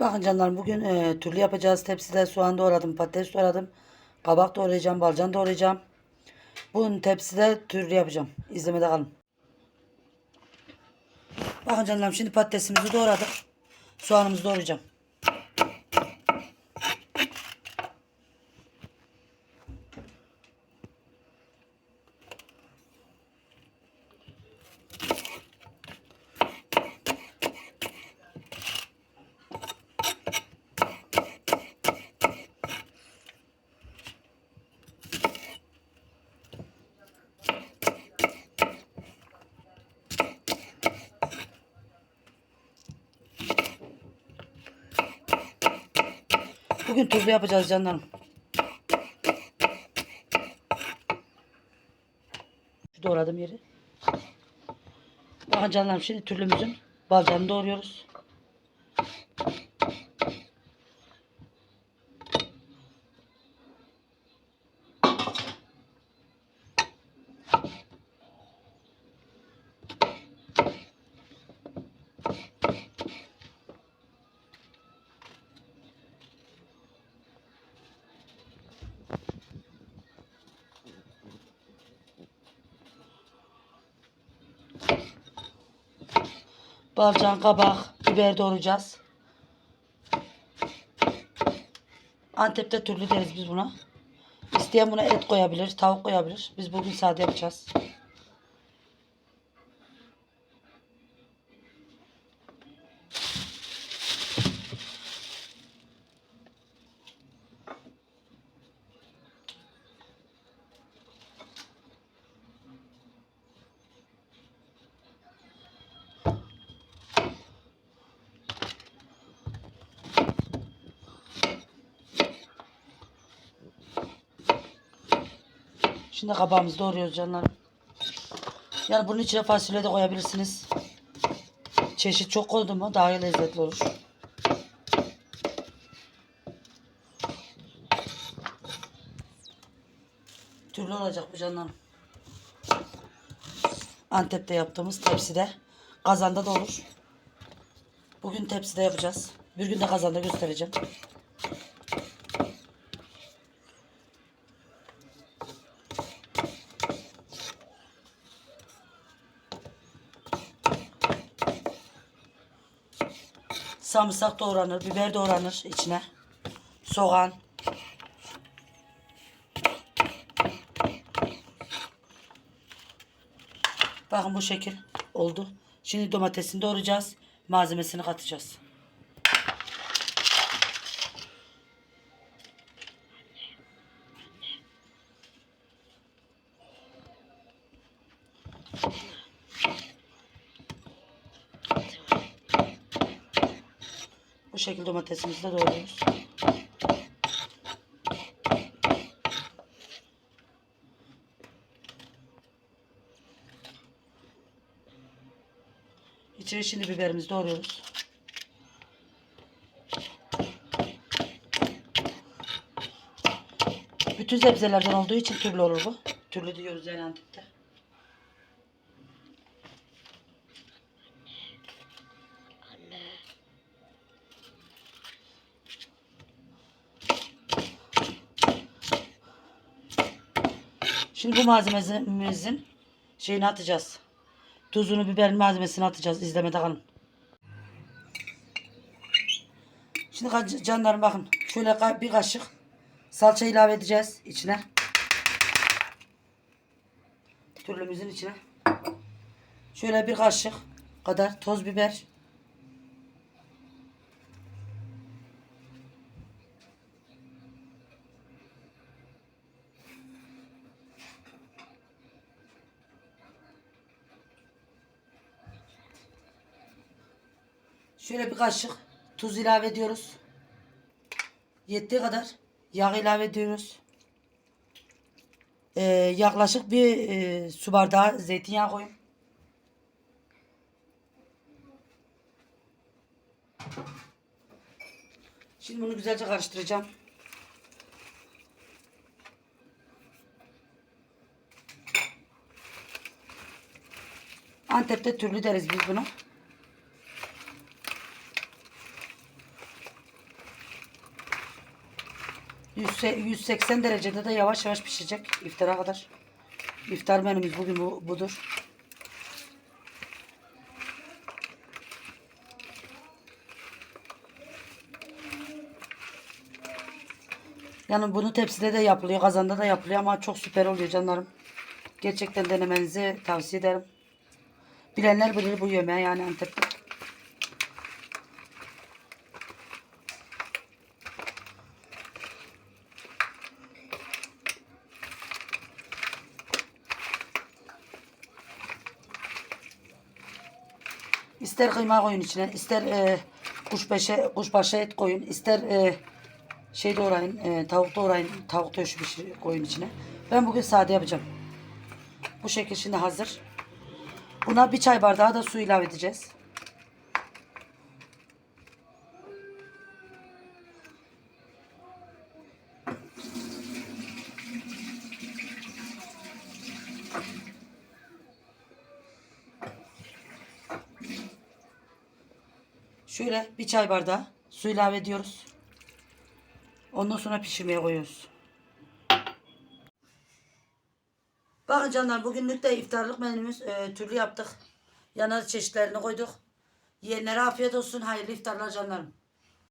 Bakın canlarım bugün e, türlü yapacağız. Tepside soğan doğradım, patates doğradım. Kabak doğrayacağım, balcan doğrayacağım. Bugün tepside türlü yapacağım. İzlemede kalın. Bakın canlarım şimdi patatesimizi doğradık. Soğanımızı doğrayacağım. Bugün türlü yapacağız canlarım. Doğradım yeri. Bakın canlarım şimdi türlümüzün balcanını doğruyoruz. Balcan, kabak, biber doğrayacağız. Antep'te türlü deriz biz buna. İsteyen buna et koyabilir, tavuk koyabilir. Biz bugün sade yapacağız. Şimdi kabağımızı doğruyoruz canlarım. Yani bunun içine fasulye de koyabilirsiniz. Çeşit çok koydu mu daha iyi lezzetli olur. Türlü olacak bu canlarım. Antep'te yaptığımız tepside. Kazanda da olur. Bugün tepside yapacağız. Bir gün de kazanda göstereceğim. Sarımsak doğranır, biber doğranır içine. Soğan. Bakın bu şekil oldu. Şimdi domatesini doğrayacağız. Malzemesini katacağız. Şekilde domatesimizi de doğruyoruz. İçine şimdi biberimizi doğruyoruz. Bütün sebzelerden olduğu için türlü olur bu. Türlü diyoruz yani Şimdi bu malzememizin şeyini atacağız. Tuzunu, biberin malzemesini atacağız. İzlemede kalın. Şimdi canlarım bakın. Şöyle bir kaşık salça ilave edeceğiz içine. Türlümüzün içine. Şöyle bir kaşık kadar toz biber. Şöyle bir kaşık tuz ilave ediyoruz. Yettiği kadar yağ ilave ediyoruz. Ee, yaklaşık bir e, su bardağı zeytinyağı koyun. Şimdi bunu güzelce karıştıracağım. Antep'te türlü deriz biz bunu. 180 derecede de yavaş yavaş pişecek iftara kadar. İftar menümüz bugün bu, budur. Yani bunu tepside de yapılıyor, kazanda da yapılıyor ama çok süper oluyor canlarım. Gerçekten denemenizi tavsiye ederim. Bilenler bilir bu yemeği yani Antep'te. İster kıyma koyun içine, ister e, kuşbaşı, kuşbaşı et koyun, ister e, şey doğrayın, e, tavuk doğrayın, tavuk döşü bir şey koyun içine. Ben bugün sade yapacağım. Bu şekil şimdi hazır. Buna bir çay bardağı da su ilave edeceğiz. Şöyle bir çay bardağı su ilave ediyoruz. Ondan sonra pişirmeye koyuyoruz. Bakın canlar bugünlük de iftarlık menümüz e, türlü yaptık. Yanına çeşitlerini koyduk. Yiyenlere afiyet olsun. Hayırlı iftarlar canlarım.